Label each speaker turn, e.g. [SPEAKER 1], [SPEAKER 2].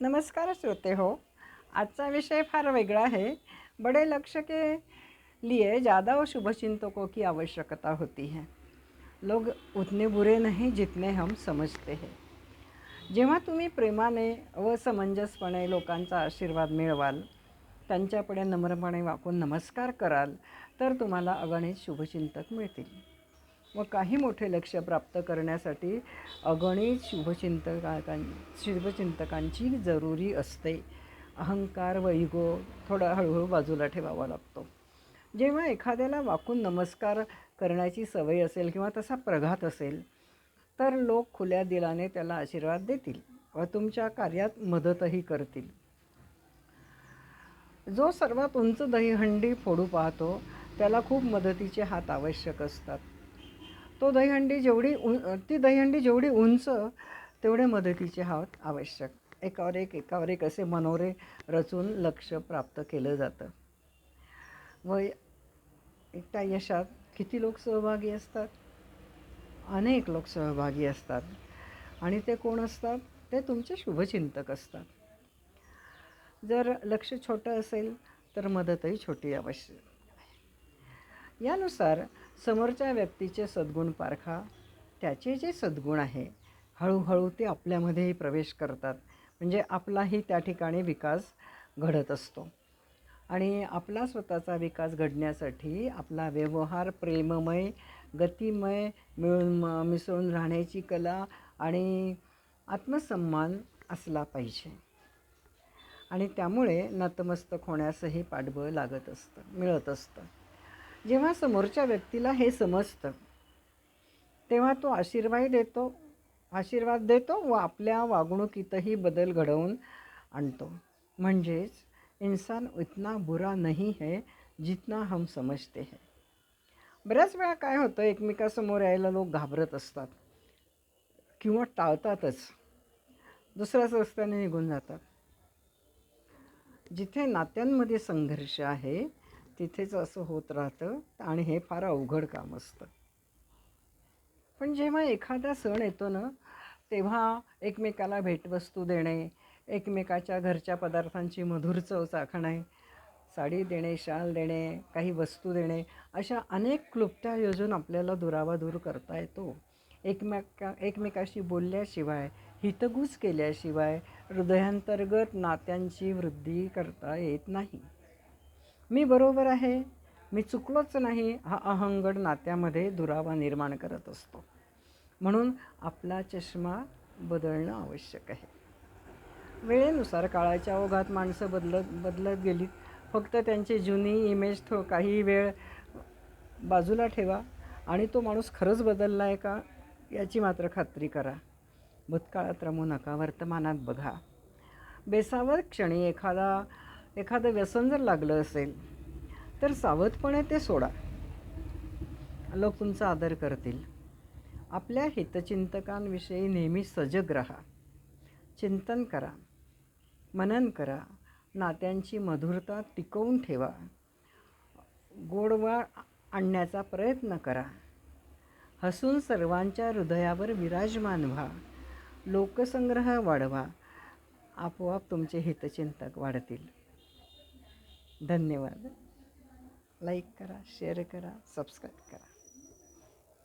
[SPEAKER 1] नमस्कार श्रोते हो आजचा विषय फार वेगळा है बड़े लक्ष्य के लिए ज़्यादा शुभचिंतकों की आवश्यकता होती है. लोग उतने बुरे नहीं जितने हम समजते हैं. जेव्हा तुम्ही प्रेमाने व समंजसपणे लोकांचा आशीर्वाद मिळवाल त्यांच्यापुढे नम्रपणे वाकून नमस्कार कराल तर तुम्हाला अगणित शुभचिंतक मिळतील. व काही मोठे लक्ष प्राप्त करण्यासाठी अगणित शुभचिंतकां शुभचिंतकांची जरुरी असते. अहंकार व इगो थोडा हळूहळू बाजूला ठेवावा लागतो. जेव्हा एखाद्याला वाकून नमस्कार करण्याची सवय असेल किंवा तसा प्रघात असेल तर लोक खुल्या दिलाने त्याला आशीर्वाद देतील व तुमच्या कार्यात मदतही करतील. जो सर्वात उंच दहीहंडी फोडू पाहतो त्याला खूप मदतीचे हात आवश्यक असतात. तो दहीहंडी जेवढी उं ती दहीहंडी जेवढी उंच तेवढे मदतीचे हात आवश्यक. एकावर एक एकावर एक असे मनोरे रचून लक्ष प्राप्त केलं जातं. व एकट्या यशात किती लोक सहभागी असतात? अनेक लोक सहभागी असतात. आणि ते कोण असतात? ते तुमचे शुभचिंतक असतात. जर लक्ष छोटं असेल तर मदतही छोटी आवश्यक यानुसार समोरच्या व्यक्तीचे सद्गुण पारखा त्याचे जे सद्गुण आहे हळूहळू ते आपल्यामध्येही प्रवेश करतात. म्हणजे आपलाही त्या ठिकाणी विकास घडत असतो. आणि आपला स्वतःचा विकास घडण्यासाठी आपला व्यवहार प्रेममय गतिमय मिळून म मिसळून राहण्याची कला आणि आत्मसन्मान असला पाहिजे. आणि त्यामुळे नतमस्तक होण्यासही पाठबळ लागत असतं मिळत असतं. जेव्हा समोरच्या व्यक्तीला हे समजतं तेव्हा तो आशीर्वाद देतो आशीर्वाद देतो व आपल्या वागणुकीतही बदल घडवून आणतो. म्हणजेच इन्सान इतना बुरा नहीं है जितना हम समजते हैं. बऱ्याच वेळा काय होतं एकमेकासमोर यायला लोक घाबरत असतात किंवा टाळतातच. दुसऱ्याच रस्त्याने निघून जातात. जिथे नात्यांमध्ये संघर्ष आहे तिथेच असं होत राहतं आणि हे फार अवघड काम असतं. पण जेव्हा एखादा सण येतो ना तेव्हा एकमेकाला भेटवस्तू देणे एकमेकाच्या घरच्या पदार्थांची मधुर चव चाखणे साडी देणे शाल देणे काही वस्तू देणे अशा अनेक क्लुप्त्या योजून आपल्याला दुरावा दूर करता येतो. एकमेका एकमेकाशी बोलल्याशिवाय हितगुज केल्याशिवाय हृदयांतर्गत नात्यांची वृद्धी करता येत नाही. मी बरोबर आहे मी चुकलोच नाही हा अहंगड नात्यामध्ये दुरावा निर्माण करत असतो. म्हणून आपला चष्मा बदलणं आवश्यक आहे. वेळेनुसार काळाच्या ओघात माणसं बदलत बदलत गेलीत फक्त त्यांची जुनी इमेज थो काही वेळ बाजूला ठेवा आणि तो माणूस खरंच बदलला आहे का याची मात्र खात्री करा. भूतकाळात रमू नका वर्तमानात बघा. बेसावर क्षणी एखादा एखादं व्यसन जर लागलं असेल तर सावधपणे ते सोडा. लोक तुमचा आदर करतील. आपल्या हितचिंतकांविषयी नेहमी सजग राहा. चिंतन करा. मनन करा. नात्यांची मधुरता टिकवून ठेवा. गोडवा आणण्याचा प्रयत्न करा. हसून सर्वांच्या हृदयावर विराजमान व्हा. लोकसंग्रह वाढवा. आपोआप तुमचे हितचिंतक वाढतील. धन्यवाद. लाईक करा शेअर करा सबस्क्राईब करा.